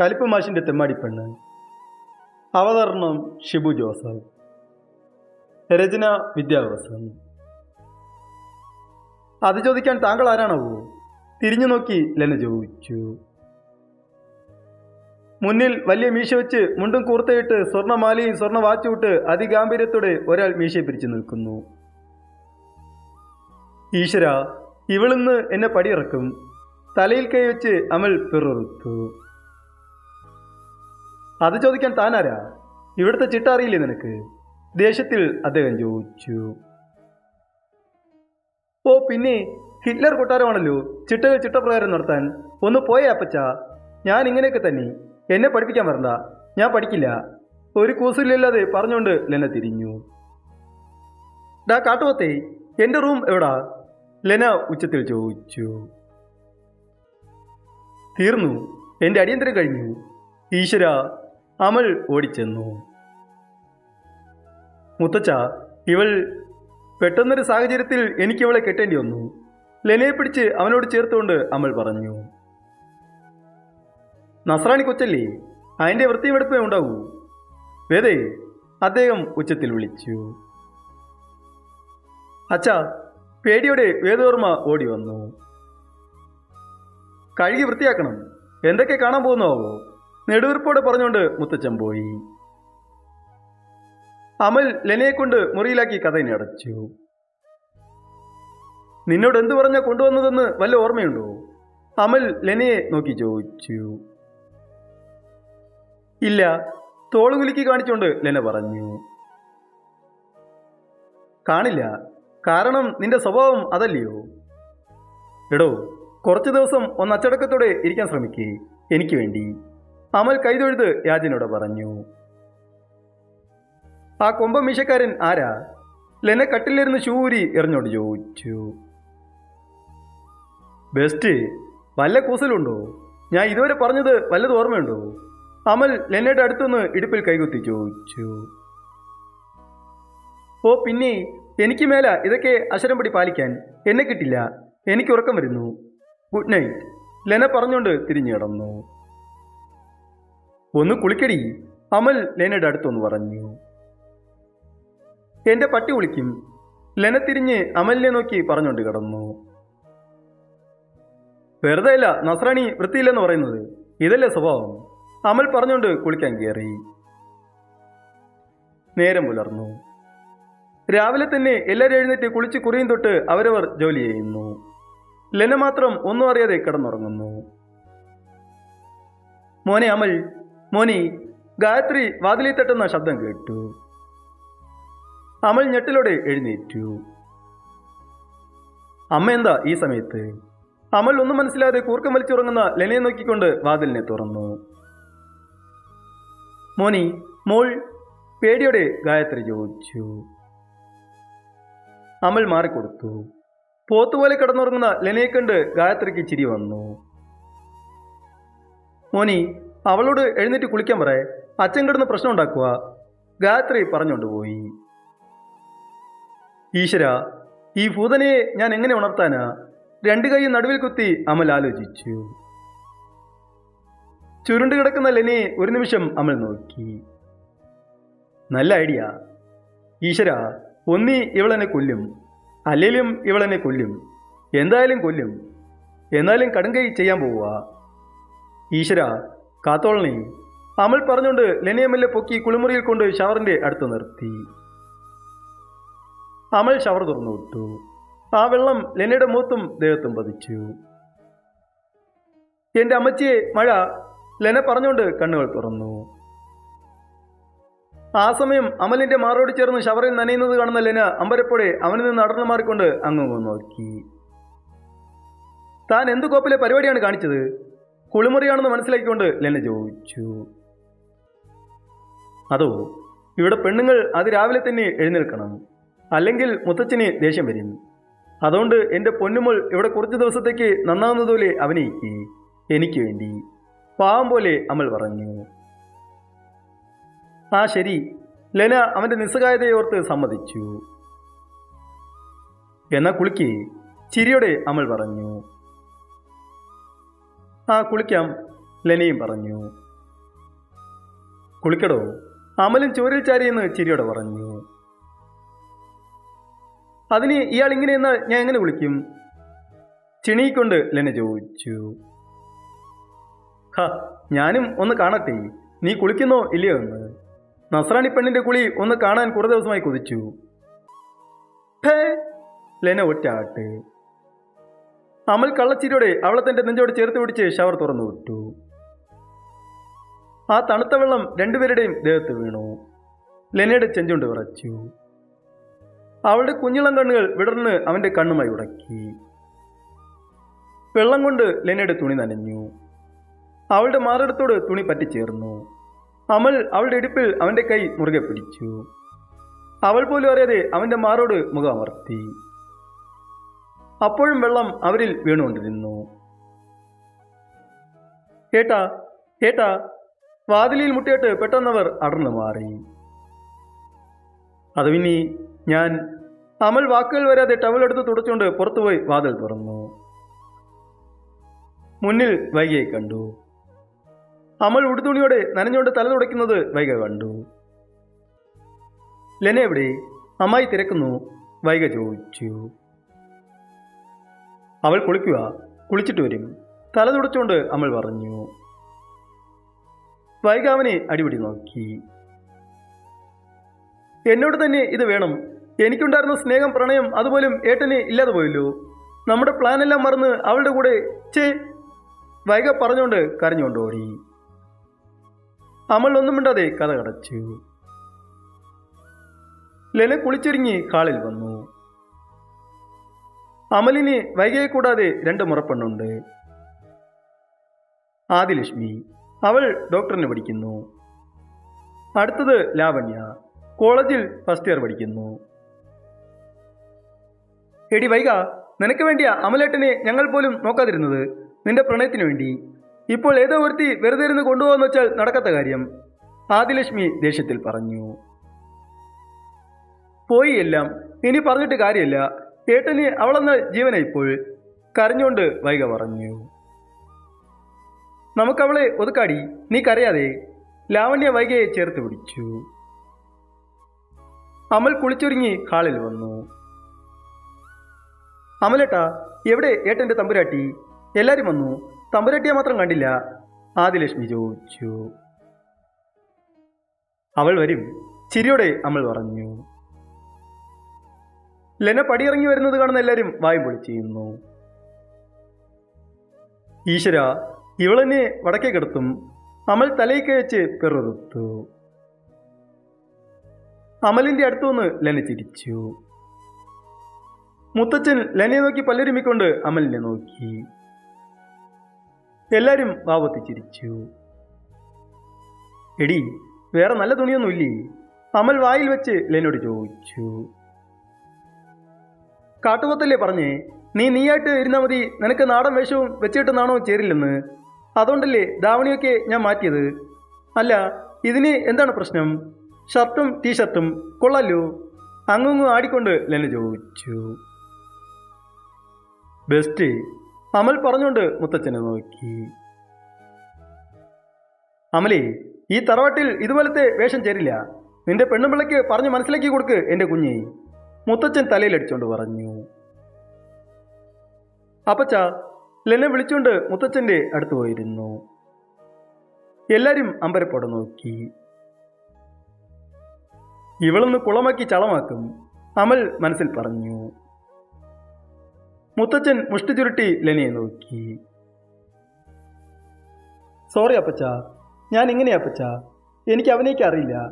കലിപ്പ് മാഷിന്റെ തെമ്മാടിപ്പെണ്ണ് അവതരണം ഷിബു ജോസഫ്. രചന വിദ്യാഭ്യാസം അത് ചോദിക്കാൻ താങ്കൾ ആരാണാവോ? തിരിഞ്ഞു നോക്കി ലെന ചോദിച്ചു. മുന്നിൽ വലിയ മീശ വെച്ച് മുണ്ടും കൂർത്തയിട്ട് സ്വർണമാലയും സ്വർണ വാച്ചുവിട്ട് അതിഗാംഭീര്യത്തോടെ ഒരാൾ മീശയെ പിരിച്ചു നിൽക്കുന്നു. ഈശ്വര ഇവളിന്ന് എന്നെ പടിയിറക്കും. തലയിൽ കൈ വെച്ച് അമൽ പിറുറുത്തു. അത് ചോദിക്കാൻ താനാരാ? ഇവിടുത്തെ ചിട്ട അറിയില്ലേ നിനക്ക്? ദേഷ്യത്തിൽ അദ്ദേഹം ചോദിച്ചു. ഓ പിന്നെ ഹിറ്റ്ലർ കൊട്ടാരമാണല്ലോ. ചിട്ടകൾ ചിട്ടപ്രകാരം നടത്താൻ. ഒന്ന് പോയേ അപ്പച്ച. ഞാൻ ഇങ്ങനെയൊക്കെ തന്നെ. എന്നെ പഠിപ്പിക്കാൻ വരണ്ട. ഞാൻ പഠിക്കില്ല. ഒരു കൂസിലില്ലാതെ പറഞ്ഞുകൊണ്ട് ലെന തിരിഞ്ഞു. ഡാ കാട്ടുവത്തേ എന്റെ റൂം എവിടാ? ലെന ഉച്ചത്തിൽ ചോദിച്ചു. തീർന്നു. എന്റെ അടിയന്തരം കഴിഞ്ഞു. ഈശ്വര അമൽ ഓടിച്ചെന്നു. മുത്തച്ഛ ഇവൾ പെട്ടെന്നൊരു സാഹചര്യത്തിൽ എനിക്ക് ഇവളെ കെട്ടേണ്ടി വന്നു. ലെനയെ പിടിച്ച് അവനോട് ചേർത്തുകൊണ്ട് അമൽ പറഞ്ഞു നസ്രാണി കൊച്ചല്ലേ അതിന്റെ വൃത്തി വെടുപ്പേ ഉണ്ടാവൂ. വേദേ അദ്ദേഹം ഉച്ചത്തിൽ വിളിച്ചു. അച്ഛ പേടിയോടെ വേദവർമ്മ ഓടി വന്നു. കഴുകി വൃത്തിയാക്കണം. എന്തൊക്കെ കാണാൻ പോകുന്നാവോ നെടുവീർപ്പോടെ പറഞ്ഞുകൊണ്ട് മുത്തച്ഛൻ പോയി. അമൽ ലെനയെ കൊണ്ട് മുറിയിലാക്കി കഥയിനെ അടച്ചു. നിന്നോട് എന്തു പറഞ്ഞാ കൊണ്ടുവന്നതെന്ന് വല്ല ഓർമ്മയുണ്ടോ? അമൽ ലെനയെ നോക്കി ചോദിച്ചു. ഇല്ല തോളുകുലുക്കി കാണിച്ചുകൊണ്ട് ലെന പറഞ്ഞു. കാണില്ല കാരണം നിന്റെ സ്വഭാവം അതല്ലയോ? എടോ കുറച്ച് ദിവസം ഒന്ന് അച്ചടക്കത്തോടെ ഇരിക്കാൻ ശ്രമിക്കേ എനിക്ക് വേണ്ടി. അമൽ കൈതൊഴുത് യാജിനോട് പറഞ്ഞു. ആ കൊമ്പമീശക്കാരൻ ആരാ? ലെന കട്ടിലിരുന്ന് ശൂരി എറിഞ്ഞോട് ചോദിച്ചു. ബെസ്റ്റ് വല്ല കൂസലുണ്ടോ? ഞാൻ ഇതുവരെ പറഞ്ഞത് വല്ലത് ഓർമ്മയുണ്ടോ? അമൽ ലെന്നയുടെ അടുത്തുനിന്ന് ഇടുപ്പിൽ കൈകുത്തി ചോദിച്ചു. ഓ പിന്നെ എനിക്ക് മേല ഇതൊക്കെ അശരംപടി പാലിക്കാൻ. എന്നെ കിട്ടില്ല. എനിക്ക് ഉറക്കം വരുന്നു. Good night. ലെന പറഞ്ഞുകൊണ്ട് തിരിഞ്ഞു കിടന്നു. ഒന്ന് കുളിക്കടി. അമൽ ലെനയുടെ അടുത്തൊന്ന് പറഞ്ഞു. എന്റെ പട്ടി കുളിക്കും ലെന തിരിഞ്ഞ് അമലിനെ നോക്കി പറഞ്ഞുകൊണ്ട് കിടന്നു. വെറുതെ അല്ല നസ്രാണി വൃത്തിയില്ലെന്ന് പറയുന്നത്. ഇതല്ലേ സ്വഭാവം? അമൽ പറഞ്ഞുകൊണ്ട് കുളിക്കാൻ കയറി നേരം പുലർന്നു. രാവിലെ തന്നെ എല്ലാവരും എഴുന്നേറ്റ് കുളിച്ച് കുറിയും തൊട്ട് അവരവർ ജോലി ചെയ്യുന്നു. ലെന മാത്രം ഒന്നും അറിയാതെ കിടന്നുറങ്ങുന്നു. മോനെ അമൽ മോനെ ഗായത്രി വാതിലിൽ തട്ടുന്ന ശബ്ദം കേട്ടു. അമൽ ഞെട്ടിലൂടെ എഴുന്നേറ്റു. അമ്മ എന്താ ഈ സമയത്ത്? അമൽ ഒന്നും മനസ്സിലാതെ കൂർക്കം വലിച്ചുറങ്ങുന്ന ലെനയെ നോക്കിക്കൊണ്ട് വാതിലിനെ തുറന്നു. മോനി മോൾ പേടിയോടെ ഗായത്രി ചോദിച്ചു. അമൽ മാറിക്കൊടുത്തു. പോത്തുപോലെ കിടന്നുറങ്ങുന്ന ലെനയെ കണ്ട് ഗായത്രിക്ക് ചിരി വന്നു. മോനി അവളോട് എഴുന്നേറ്റ് കുളിക്കാൻ പറയേ. അച്ഛൻ കിടന്ന് പ്രശ്നം ഉണ്ടാക്കുക ഗായത്രി പറഞ്ഞുകൊണ്ട് പോയി. ഈശ്വര ഈ ഭൂതനെ ഞാൻ എങ്ങനെ ഉണർത്താനാ? രണ്ട് കൈ നടുവിൽ കുത്തി അമൽ ആലോചിച്ചു. ചുരുണ്ട് കിടക്കുന്ന ലെനെ ഒരു നിമിഷം അമൽ നോക്കി. നല്ല ഐഡിയ. ഈശ്വര ഒന്നി ഇവളെന്നെ കൊല്ലും. അല്ലേലും ഇവളെന്നെ കൊല്ലും. എന്തായാലും കൊല്ലും. എന്നാലും കടുങ്കൈ ചെയ്യാൻ പോവുക. ഈശ്വര കാത്തോളണേ. അമൽ പറഞ്ഞുകൊണ്ട് ലെനയെ മെല്ലെ പൊക്കി കുളിമുറിയിൽ കൊണ്ട് ഷവറിന്റെ അടുത്ത് നിർത്തി. അമൽ ഷവർ തുറന്നു വിട്ടു ആ വെള്ളം ലെനയുടെ മൂത്തും ദേഹത്തും പതിച്ചു. എന്റെ അമ്മച്ചിയെ മഴ ലെന പറഞ്ഞുകൊണ്ട് കണ്ണുകൾ തുറന്നു. ആ സമയം അമലിന്റെ മാറോട് ചേർന്ന് ഷവറിൽ നനയുന്നത് കാണുന്ന ലെന അമ്പരപ്പോടെ അവനിൽ നിന്ന് നടന്നു മാറിക്കൊണ്ട് അങ്ങ് നോക്കി. താൻ എന്ത് കോപ്പിലെ പരിപാടിയാണ് കാണിച്ചത്? കുളിമുറിയാണെന്ന് മനസ്സിലാക്കിക്കൊണ്ട് ലെന ചോദിച്ചു. അതോ ഇവിടെ പെണ്ണുങ്ങൾ അതിരാവിലെ തന്നെ എഴുന്നേൽക്കണം. അല്ലെങ്കിൽ മുത്തച്ഛന് ദേഷ്യം വരും. അതുകൊണ്ട് എന്റെ പൊന്നുമോൾ ഇവിടെ കുറച്ച് ദിവസത്തേക്ക് നന്നാവുന്നതുപോലെ അഭിനയിക്കേ. എനിക്ക് വേണ്ടി. പാവം പോലെ അമൽ പറഞ്ഞു. ആ ശരി. ലെന അവന്റെ നിസ്സഹായതയോർത്ത് സമ്മതിച്ചു. എന്നാ കുളിക്കേ. ചിരിയോടെ അമൽ പറഞ്ഞു. ആ കുളിക്കാം ലെനയും പറഞ്ഞു. കുളിക്കടോ അമലും ചോരിൽ ചാരിയെന്ന് ചിരിയോടെ പറഞ്ഞു. അതിന് ഇയാൾ ഇങ്ങനെ എന്നാൽ ഞാൻ എങ്ങനെ വിളിക്കും ചിണിയിക്കൊണ്ട് ലെന ചോദിച്ചു. ഹ ഞാനും ഒന്ന് കാണട്ടെ നീ കുളിക്കുന്നോ ഇല്ലയോ എന്ന്. നസ്രാണി പെണ്ണിന്റെ കുളി ഒന്ന് കാണാൻ കുറേ ദിവസമായി കൊതിച്ചു. ലെന ഒറ്റാട്ട്. അമൽ കള്ളച്ചിരിയോടെ അവളെ തന്റെ നെഞ്ചോട് ചേർത്ത് പിടിച്ച് ഷവർ തുറന്നു വിട്ടു. ആ തണുത്ത വെള്ളം രണ്ടുപേരുടെയും ദേഹത്ത് വീണു. ലെനയുടെ ചെഞ്ചുണ്ട് വിറച്ചു. അവളുടെ കുഞ്ഞിളം കണ്ണുകൾ വിടർന്ന് അവന്റെ കണ്ണുമായി ഉടക്കി. വെള്ളം കൊണ്ട് ലെനയുടെ തുണി നനഞ്ഞു. അവളുടെ മാറിടത്തോട് തുണി പറ്റിച്ചേർന്നു. അമൽ അവളുടെ ഇടുപ്പിൽ അവന്റെ കൈ മുറുകെ പിടിച്ചു. അവൾ പോലും അറിയാതെ അവന്റെ മാറോട് മുഖം അമർത്തി അപ്പോഴും വെള്ളം അവരിൽ വീണുകൊണ്ടിരുന്നു. ഏട്ടാ ഏട്ടാ വാതിലിൽ മുട്ടിയിട്ട് പെട്ടെന്നവർ അടർന്നു മാറി. അത് പിന്നെ ഞാൻ അമൽ വാക്കുകൾ വരാതെ ടവലെടുത്ത് തുടച്ചുകൊണ്ട് പുറത്തുപോയി വാതിൽ തുറന്നു. മുന്നിൽ വൈകയെ കണ്ടു. അമൽ ഉടുതുണിയോടെ നനഞ്ഞുകൊണ്ട് തല തുടയ്ക്കുന്നത് വൈക കണ്ടു. ലെന എവിടെ? അമ്മായി തിരക്കുന്നു. വൈക ചോദിച്ചു. അവൾ കുളിക്കുക. കുളിച്ചിട്ട് വരും തല തുടച്ചുകൊണ്ട് അമൽ പറഞ്ഞു. വൈകാവനെ അടിപിടി നോക്കി. എന്നോട് തന്നെ ഇത് വേണം. എനിക്കുണ്ടായിരുന്ന സ്നേഹം പ്രണയം അതുപോലും ഏട്ടന് ഇല്ലാതെ പോയല്ലോ. നമ്മുടെ പ്ലാനെല്ലാം മറന്ന് അവളുടെ കൂടെ ചേ വൈക പറഞ്ഞുകൊണ്ട് കരഞ്ഞുകൊണ്ട് ഓടി. അമൽ ഒന്നും മിണ്ടാതെ കഥ കടച്ചു. ലല കുളിച്ചൊരുങ്ങി കാളിൽ വന്നു. അമലിന് വൈകയെ കൂടാതെ രണ്ട് മുറപ്പെണ്ണുണ്ട്. ആദിലക്ഷ്മി അവൾ ഡോക്ടറിന് പഠിക്കുന്നു. അടുത്തത് ലാവണ്യ കോളേജിൽ ഫസ്റ്റ് ഇയർ പഠിക്കുന്നു. എടി വൈക നിനക്ക് വേണ്ടിയ അമലേട്ടനെ ഞങ്ങൾ പോലും നോക്കാതിരുന്നത്. നിന്റെ പ്രണയത്തിന് വേണ്ടി. ഇപ്പോൾ ഏതോ ഒരുത്തി വെറുതെ ഇരുന്ന് കൊണ്ടുപോകാന്ന് വെച്ചാൽ നടക്കാത്ത കാര്യം. ആദിലക്ഷ്മി ദേഷ്യത്തിൽ പറഞ്ഞു. പോയി എല്ലാം ഇനി പറഞ്ഞിട്ട് കാര്യമില്ല. ഏട്ടന് ജീവനെ ജീവനായിപ്പോൾ കരഞ്ഞുകൊണ്ട് വൈക പറഞ്ഞു. നമുക്കവളെ ഒതുക്കാടി നീ കരയാതെ ലാവണ്യ വൈകയെ ചേർത്ത് പിടിച്ചു. അമൽ കുളിച്ചൊരുങ്ങി ഹാളിൽ വന്നു. അമലേട്ടാ എവിടെ ഏട്ടന്റെ തമ്പുരാട്ടി? എല്ലാവരും വന്നു. തമ്പുരാട്ടിയെ മാത്രം കണ്ടില്ല ആദിലക്ഷ്മി ചോദിച്ചു. അവൾ വരും ചിരിയോടെ അമൽ പറഞ്ഞു. ലെന പടിയിറങ്ങി വരുന്നത് കാണുന്ന എല്ലാവരും വായും പൊളിച്ചിരുന്നു. ഈശ്വര ഇവളെന്നെ വടക്കേ കിടത്തും. അമൽ തലയിൽ കഴിച്ച് പെറുത്തു അമലിന്റെ അടുത്തുനിന്ന് ലെന ചിരിച്ചു. മുത്തച്ഛൻ ലെനയെ നോക്കി പല്ലുരുമിക്കൊണ്ട് അമലിനെ നോക്കി. എല്ലാരും വാവത്തി ചിരിച്ചു. എടി വേറെ നല്ല തുണിയൊന്നുമില്ലേ? അമൽ വായിൽ വെച്ച് ലെനോട് ചോദിച്ചു. കാട്ടുപോത്തല്ലേ പറഞ്ഞേ? നീ നീയായിട്ട് ഇരുന്നാൽ മതി. നിനക്ക് നാടൻ വേഷവും വെച്ചിട്ടെന്നാണോ ചേരില്ലെന്ന്? അതുകൊണ്ടല്ലേ ദാവണിയൊക്കെ ഞാൻ മാറ്റിയത്? അല്ല ഇതിന് എന്താണ് പ്രശ്നം? ഷർട്ടും ടീഷർട്ടും കൊള്ളാലോ? അങ്ങുങ്ങും ആടിക്കൊണ്ട് ലെന ചോദിച്ചു. ബെസ്റ്റ് അമൽ പറഞ്ഞുകൊണ്ട് മുത്തച്ഛനെ നോക്കി. അമലേ ഈ തറവാട്ടിൽ ഇതുപോലത്തെ വേഷം ചേരില്ല. നിന്റെ പെണ്ണുമ്പിള്ളയ്ക്ക് പറഞ്ഞ് മനസ്സിലാക്കി കൊടുക്ക് എന്റെ കുഞ്ഞെ. മുത്തച്ഛൻ തലയിലടിച്ചുകൊണ്ട് പറഞ്ഞു. അപ്പച്ച ലെന്നെ വിളിച്ചുകൊണ്ട് മുത്തച്ഛന്റെ അടുത്ത് പോയിരുന്നു. എല്ലാവരും അമ്പരപ്പോടെ നോക്കി. ഇവളൊന്ന് കുളമാക്കി ചളമാക്കും അമൽ മനസ്സിൽ പറഞ്ഞു. മുത്തച്ഛൻ മുഷ്ടി ചുരുട്ടി ലെനയെ നോക്കി. സോറി അപ്പച്ച ഞാൻ ഇങ്ങനെയാ അപ്പച്ച എനിക്ക് അവനേക്ക് അറിയില്ല.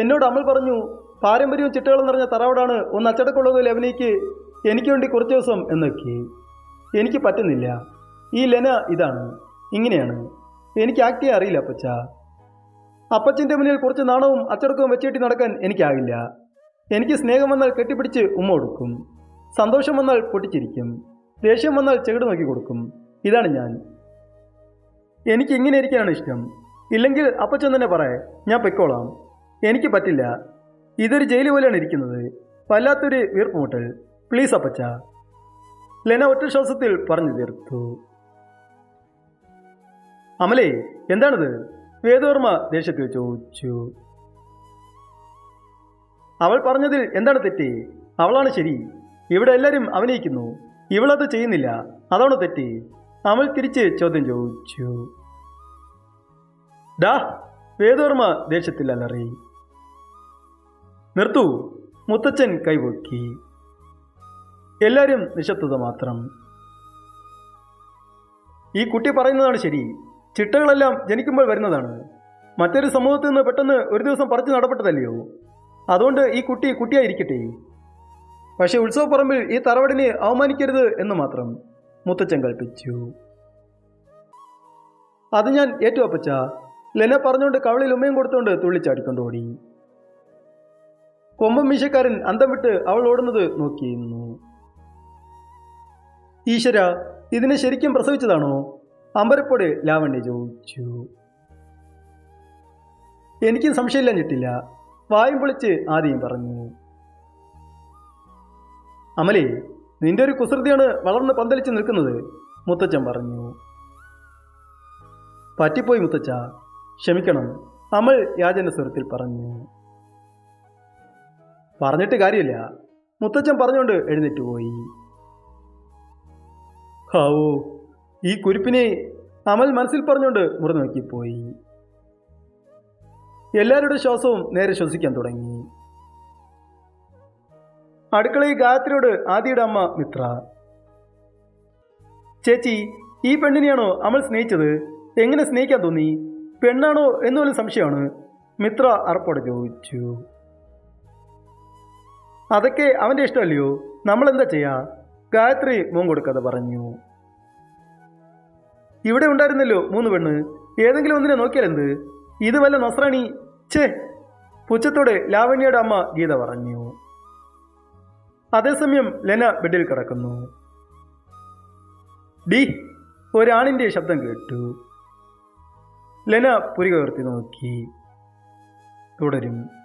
എന്നോട് അമൽ പറഞ്ഞു പാരമ്പര്യവും ചിട്ടകളും നിറഞ്ഞ തറവടാണ് ഒന്ന് അച്ചടക്കമുള്ളതിൽ അഭിനയിക്ക് എനിക്ക് വേണ്ടി കുറച്ച് ദിവസം എന്നൊക്കെ. എനിക്ക് പറ്റുന്നില്ല. ഈ ലെന ഇതാണ്. ഇങ്ങനെയാണ്. എനിക്ക് ആക്ട് ചെയ്യാൻ അറിയില്ല അപ്പച്ച. അപ്പച്ചന്റെ മുന്നിൽ കുറച്ച് നാണവും അച്ചടക്കവും വെച്ചിട്ട് നടക്കാൻ എനിക്കാകില്ല. എനിക്ക് സ്നേഹം വന്നാൽ കെട്ടിപ്പിടിച്ച് ഉമ്മ കൊടുക്കും. സന്തോഷം വന്നാൽ പൊട്ടിച്ചിരിക്കും. ദേഷ്യം വന്നാൽ ചെകിട് നോക്കി കൊടുക്കും. ഇതാണ് ഞാൻ. എനിക്ക് ഇങ്ങനെ ഇരിക്കാനാണ് ഇഷ്ടം. ഇല്ലെങ്കിൽ അപ്പച്ചൻ തന്നെ പറയേ ഞാൻ പൊയ്ക്കോളാം. എനിക്ക് പറ്റില്ല. ഇതൊരു ജയിൽ പോലെയാണ് ഇരിക്കുന്നത്. വല്ലാത്തൊരു വീർപ്പുമുട്ടൽ പ്ലീസ് അപ്പച്ച. ലെന ഒറ്റ ശ്വാസത്തിൽ പറഞ്ഞു തീർത്തു. അമലേ എന്താണിത്? വേദവർമ്മ ദേഷ്യത്തിൽ ചോദിച്ചു. അവൾ പറഞ്ഞതിൽ എന്താണ് തെറ്റ്? അവളാണ് ശരി. ഇവിടെ എല്ലാവരും അഭിനയിക്കുന്നു. ഇവളത് ചെയ്യുന്നില്ല. അതാണ് തെറ്റ്? അവൾ തിരിച്ച് ചോദ്യം ചോദിച്ചു. ഡാ വേദവർമ്മ ദേഷ്യത്തിൽ അലറി നിർത്തൂ. മുത്തച്ഛൻ കൈപൊക്കി എല്ലാവരും നിശബ്ദത മാത്രം. ഈ കുട്ടി പറയുന്നതാണ് ശരി. ചിട്ടകളെല്ലാം ജനിക്കുമ്പോൾ വരുന്നതാണ്. മറ്റൊരു സമൂഹത്തിൽ നിന്ന് പെട്ടെന്ന് ഒരു ദിവസം പറിച്ചു നടപ്പെട്ടതല്ലയോ? അതുകൊണ്ട് ഈ കുട്ടി കുട്ടിയായിരിക്കട്ടെ. പക്ഷേ ഉത്സവപ്പറമ്പിൽ ഈ തറവടിനെ അവമാനിക്കരുത് എന്ന് മാത്രം മുത്തച്ഛൻ കൽപ്പിച്ചു. അത് ഞാൻ ഏറ്റു അപ്പച്ച. ലെന പറഞ്ഞുകൊണ്ട് കവളിൽ ഉമ്മയും കൊടുത്തുകൊണ്ട് തുള്ളിച്ചാടിക്കൊണ്ട് ഓടി കൊമ്പം മീശക്കാരൻ അന്തം വിട്ട് അവൾ ഓടുന്നത് നോക്കിയിരുന്നു. ഈശ്വര ഇതിനെ ശരിക്കും പ്രസവിച്ചതാണോ? അമ്പരപ്പോട് ലാവണ്യ ചോദിച്ചു. എനിക്കും സംശയമില്ല ഞെട്ടില്ല. വായും പൊളിച്ച് ആദ്യം പറഞ്ഞു. അമലേ നിന്റെ ഒരു കുസൃതിയാണ് വളർന്ന് പന്തലിച്ച് നിൽക്കുന്നത് മുത്തച്ഛൻ പറഞ്ഞു. പറ്റിപ്പോയി മുത്തച്ഛ. ക്ഷമിക്കണം അമൽ യാചന സ്വരത്തിൽ പറഞ്ഞു. പറഞ്ഞിട്ട് കാര്യമില്ല. മുത്തച്ഛൻ പറഞ്ഞുകൊണ്ട് എഴുന്നേറ്റ് പോയി. ഹാവോ ഈ കുരിപ്പിനെ അമൽ മനസ്സിൽ പറഞ്ഞുകൊണ്ട് മുറിഞ്ഞു നോക്കിപ്പോയി എല്ലാവരുടെ ശ്വാസവും നേരെ ശ്വസിക്കാൻ തുടങ്ങി. അടുക്കളയിൽ ഗായത്രിയോട് ആദിയുടെ അമ്മ മിത്ര. ചേച്ചി ഈ പെണ്ണിനെയാണോ അമൽ സ്നേഹിച്ചത്? എങ്ങനെ സ്നേഹിക്കാൻ തോന്നി? പെണ്ണാണോ എന്നുപോലും സംശയമാണ്. മിത്ര അറപ്പോടെ ചോദിച്ചു. അതൊക്കെ അവന്റെ ഇഷ്ടമല്ലയോ? നമ്മളെന്താ ചെയ്യാം? ഗായത്രി മോൻ കൊടുക്കാതെ പറഞ്ഞു. ഇവിടെ ഉണ്ടായിരുന്നല്ലോ മൂന്ന് പെണ്ണ്. ഏതെങ്കിലും ഒന്നിനെ നോക്കിയാലെന്ത് ഇത് വല്ല നസ്രാണി? ഛേ! പുച്ഛത്തോടെ ലാവണ്യയുടെ അമ്മ ഗീത പറഞ്ഞു. അതേസമയം ലെന ബെഡിൽ കിടക്കുന്നു. ഡി ഒരാണിന്റെ ശബ്ദം കേട്ടു. ലെന പുരികർത്തി നോക്കി. തുടരും.